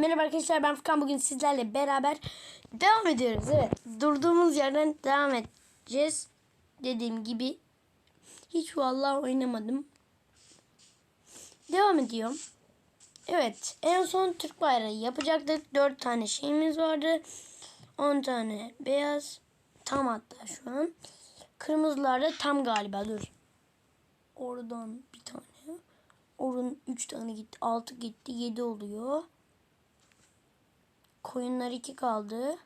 Merhaba arkadaşlar ben Furkan bugün sizlerle beraber devam ediyoruz. Evet durduğumuz yerden devam edeceğiz. Dediğim gibi hiç vallahi oynamadım. Devam ediyorum. Evet en son Türk bayrağı yapacaktık. 4 tane şeyimiz vardı. 10 tane beyaz. Tam hatta şu an. Kırmızılar da tam galiba dur. Oradan bir tane. Oradan 3 tane gitti. 6 gitti. 7 oluyor. Koyunlar 2 kaldı.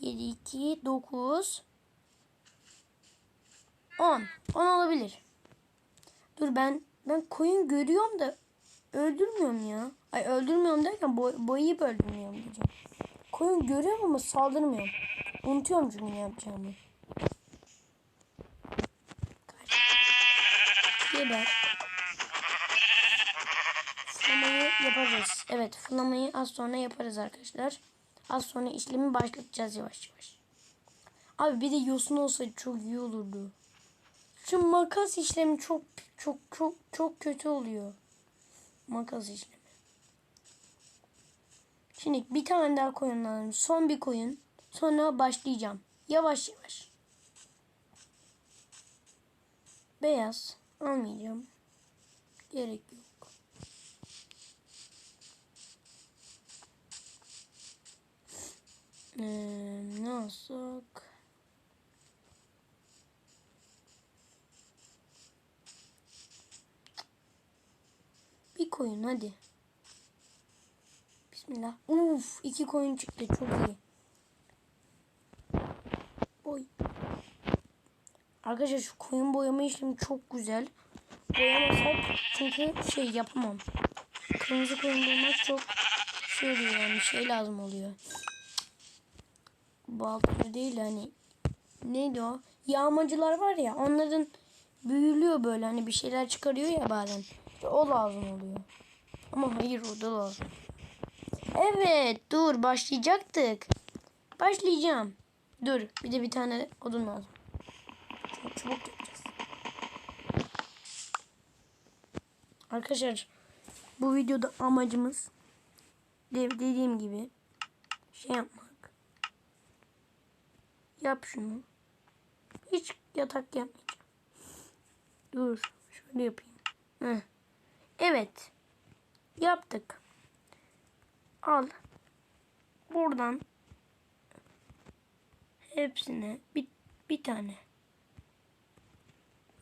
7 2 9 10. 10 olabilir. Dur ben ben koyun görüyorum da öldürmüyorum ya. Ay öldürmüyorum derken boy, boyayıp öldürmüyorum diyeceğim. Koyun görüyorum ama saldırmıyorum. Unutuyorum çünkü ne yapacağımı. Geber. Fırlamayı yaparız. Evet fırlamayı az sonra yaparız arkadaşlar. Az sonra işlemi başlatacağız yavaş yavaş. Abi bir de yosun olsaydı çok iyi olurdu. Şu makas işlemi çok çok çok çok kötü oluyor. Makas işlemi. Şimdi bir tane daha koyun lazım. Son bir koyun. Sonra başlayacağım. Yavaş yavaş. Beyaz. Almayacağım. Gerek yok. Ee, ne alsak? Bir koyun hadi. Bismillah. Uf, iki koyun çıktı çok iyi. Boy. Arkadaşlar şu koyun boyama işlemi çok güzel. Boyamasak çünkü şey yapamam. Kırmızı koyun bulmak çok şey oluyor yani şey lazım oluyor. Baltacı değil hani neydi o? Yağmacılar var ya onların büyülüyor böyle hani bir şeyler çıkarıyor ya bazen. İşte o lazım oluyor. Ama hayır o da lazım. Evet dur başlayacaktık. Başlayacağım. Dur bir de bir tane odun lazım. Çok yapacağız. Arkadaşlar bu videoda amacımız de- dediğim gibi şey yapmak. Yap şunu. Hiç yatak yapmayacağım. Dur. Şöyle yapayım. Heh. Evet. Yaptık. Al. Buradan hepsine bir, bir tane.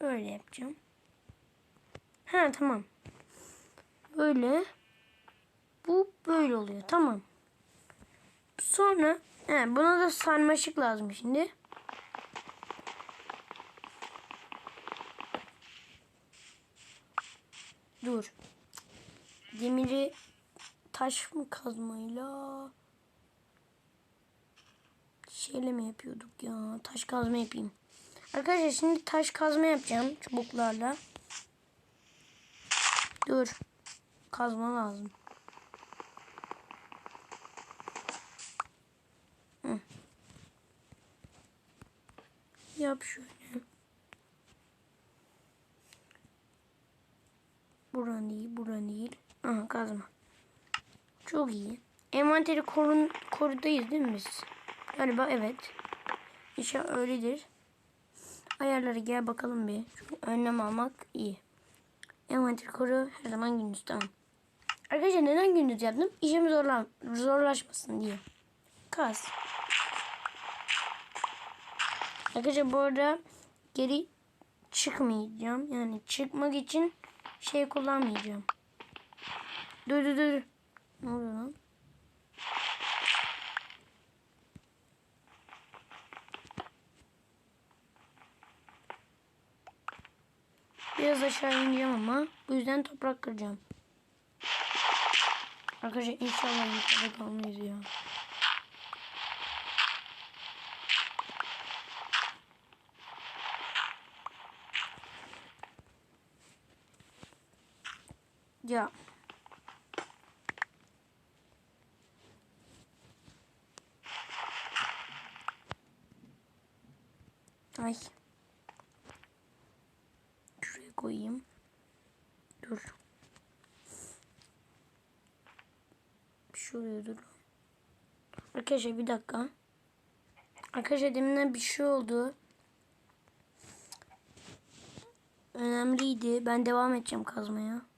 Öyle yapacağım. Ha tamam. Böyle. Bu böyle oluyor. Tamam. Sonra he, buna da sarmaşık lazım şimdi. Dur. Demiri taş mı kazmayla şeyle mi yapıyorduk ya? Taş kazma yapayım. Arkadaşlar şimdi taş kazma yapacağım çubuklarla. Dur. Kazma lazım. Yap şöyle. Buran değil, buran değil. Aha kazma. Çok iyi. Envanteri korun, korudayız değil mi biz? Galiba evet. İnşallah öyledir. Ayarları gel bakalım bir. Çünkü önlem almak iyi. Envanteri koru her zaman gündüz tamam. Arkadaşlar neden gündüz yaptım? İşim zorla, zorlaşmasın diye. Kaz. Arkadaşlar bu arada geri çıkmayacağım. Yani çıkmak için şey kullanmayacağım. Dur dur dur. Ne oluyor lan? Biraz aşağı ineceğim ama bu yüzden toprak kıracağım. Arkadaşlar inşallah yukarıda kalmayız ya. Ya. Ay. Şuraya koyayım. Dur. Şuraya oluyordur? Arkadaşlar bir dakika. Arkadaşlar deminden bir şey oldu. Önemliydi. Ben devam edeceğim kazmaya.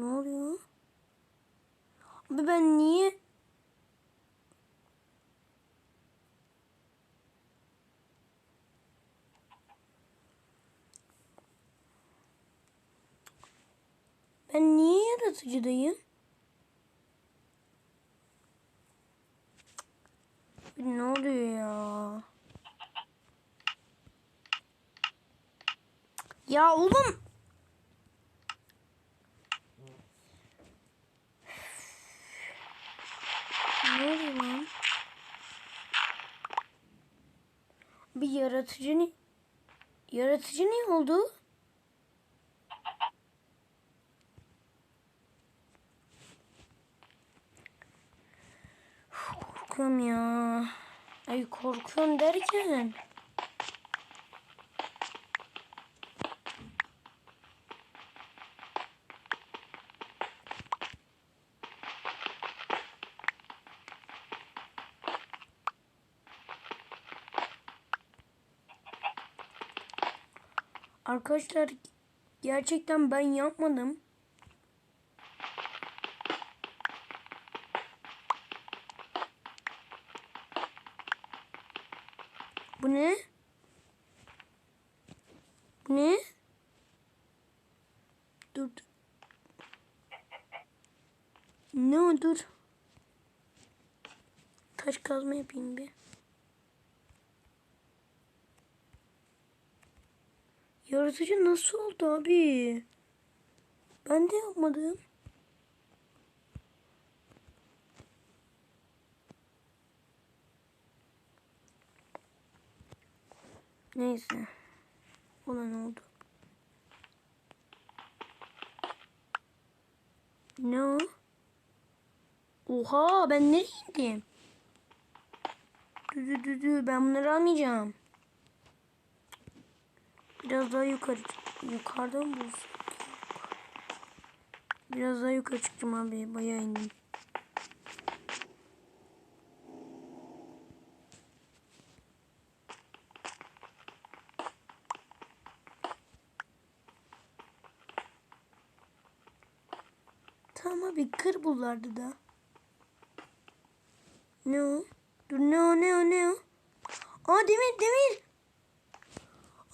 Ne oluyor? Abi ben niye Ben niye yaratıcıdayım? Ne oluyor ya? Ya oğlum. Ne oluyor lan? Bir yaratıcı ne? Yaratıcı ne oldu? Korkuyorum ya. Ay korkuyorum derken. Arkadaşlar gerçekten ben yapmadım. Bu ne? Bu ne? Dur. Ne o dur. Taş kazma yapayım bir. Yaratıcı nasıl oldu abi? Ben de yapmadım. Neyse. Ona ne oldu? Ne o? Oha ben nereye indim? Dü dü dü dü ben bunları almayacağım. Biraz daha yukarı yukarıdan bulsak. Biraz daha yukarı çıktım abi bayağı indim. Tamam abi kır bullardı da. Ne o? Dur ne o ne o ne o? Aa demir demir.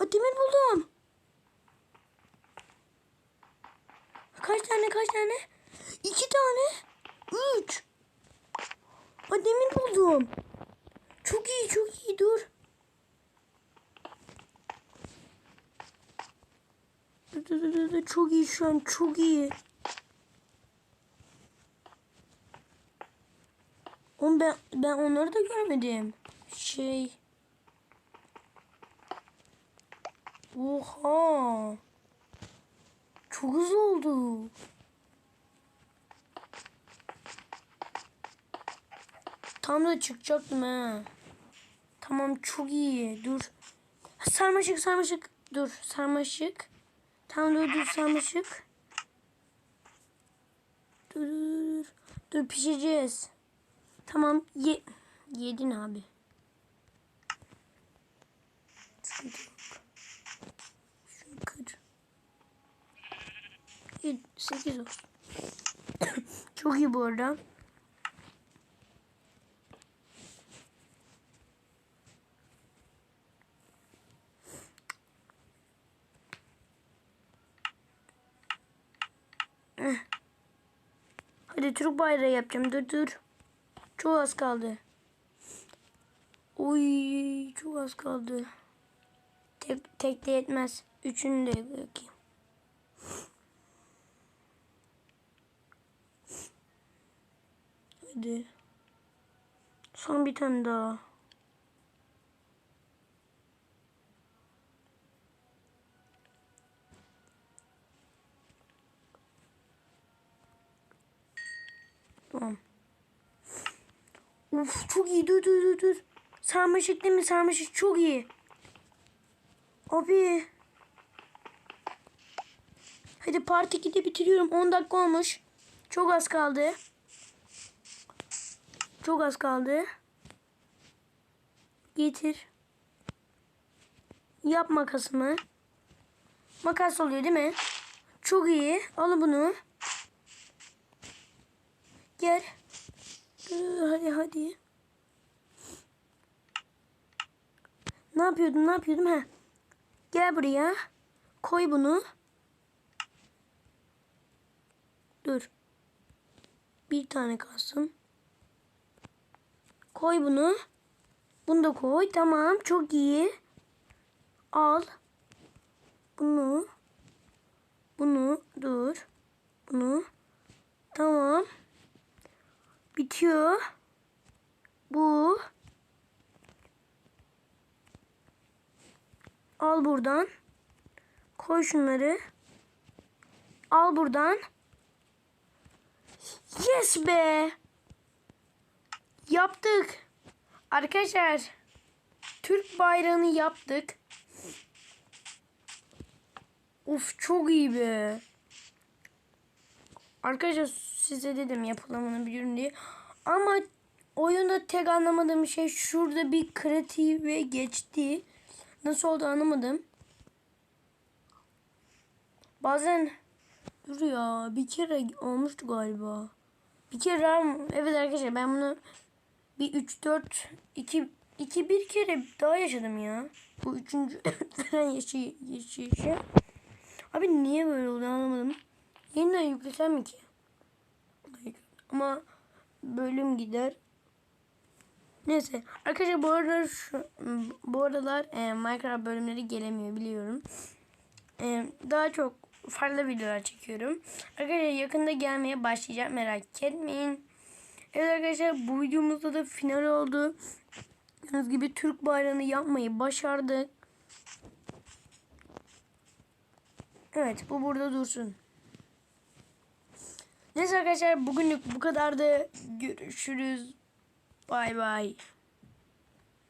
Aa demir buldum. Kaç tane kaç tane? İki tane. Üç. Aa demir buldum. Çok iyi çok iyi dur dur dur, dur. çok iyi şu an çok iyi. Oğlum ben, ben onları da görmedim. Şey. Oha. Çok hızlı oldu. Tam da çıkacaktım ha. Tamam çok iyi. Dur. Sarmaşık sarmaşık. Dur sarmaşık. Tamam dur dur sarmaşık. Dur dur dur. Dur, pişireceğiz. Tamam ye yedin abi. Sıkıntı 8, 8 olsun. Çok iyi bu arada. Eh. Hadi Türk bayrağı yapacağım. Dur dur. Çok az kaldı. Oy çok az kaldı. Tek, tek de yetmez. Üçünü de yakayım. Hadi. Son bir tane daha. Tamam. Uf çok iyi dur dur dur dur. Sarmaşık değil mi? Sarmaşık çok iyi. Abi. Hadi parti 2'de bitiriyorum. 10 dakika olmuş. Çok az kaldı. Çok az kaldı. Getir. Yap makasımı. Makas oluyor değil mi? Çok iyi. Al bunu. Gel. Hadi hadi. Ne yapıyordum ne yapıyordum ha? Gel buraya. Koy bunu. Dur. Bir tane kalsın. Koy bunu. Bunu da koy. Tamam. Çok iyi. Al. Bunu. Bunu. Dur. Bunu. Tamam. Bitiyor. Bu. Al buradan. Koy şunları. Al buradan. Yes be. Yaptık. Arkadaşlar. Türk bayrağını yaptık. Uf çok iyi be. Arkadaşlar size dedim yapılamını biliyorum diye. Ama oyunda tek anlamadığım şey şurada bir kreatife geçti. Nasıl oldu anlamadım. Bazen dur ya bir kere olmuştu galiba. Bir kere evet arkadaşlar ben bunu bir 3 4 2 2 bir kere daha yaşadım ya. Bu üçüncü falan yaşı yaşayışı. Abi niye böyle oldu anlamadım. Yeniden yüklesem mi ki? Ama bölüm gider. Neyse. Arkadaşlar bu aralar şu, bu aralar e, Minecraft bölümleri gelemiyor biliyorum. E, daha çok farklı videolar çekiyorum. Arkadaşlar yakında gelmeye başlayacak merak etmeyin. Evet arkadaşlar bu videomuzda da final oldu. Gördüğünüz gibi Türk bayrağını yapmayı başardık. Evet bu burada dursun. Neyse arkadaşlar bugünlük bu kadardı. Görüşürüz. Bay bay.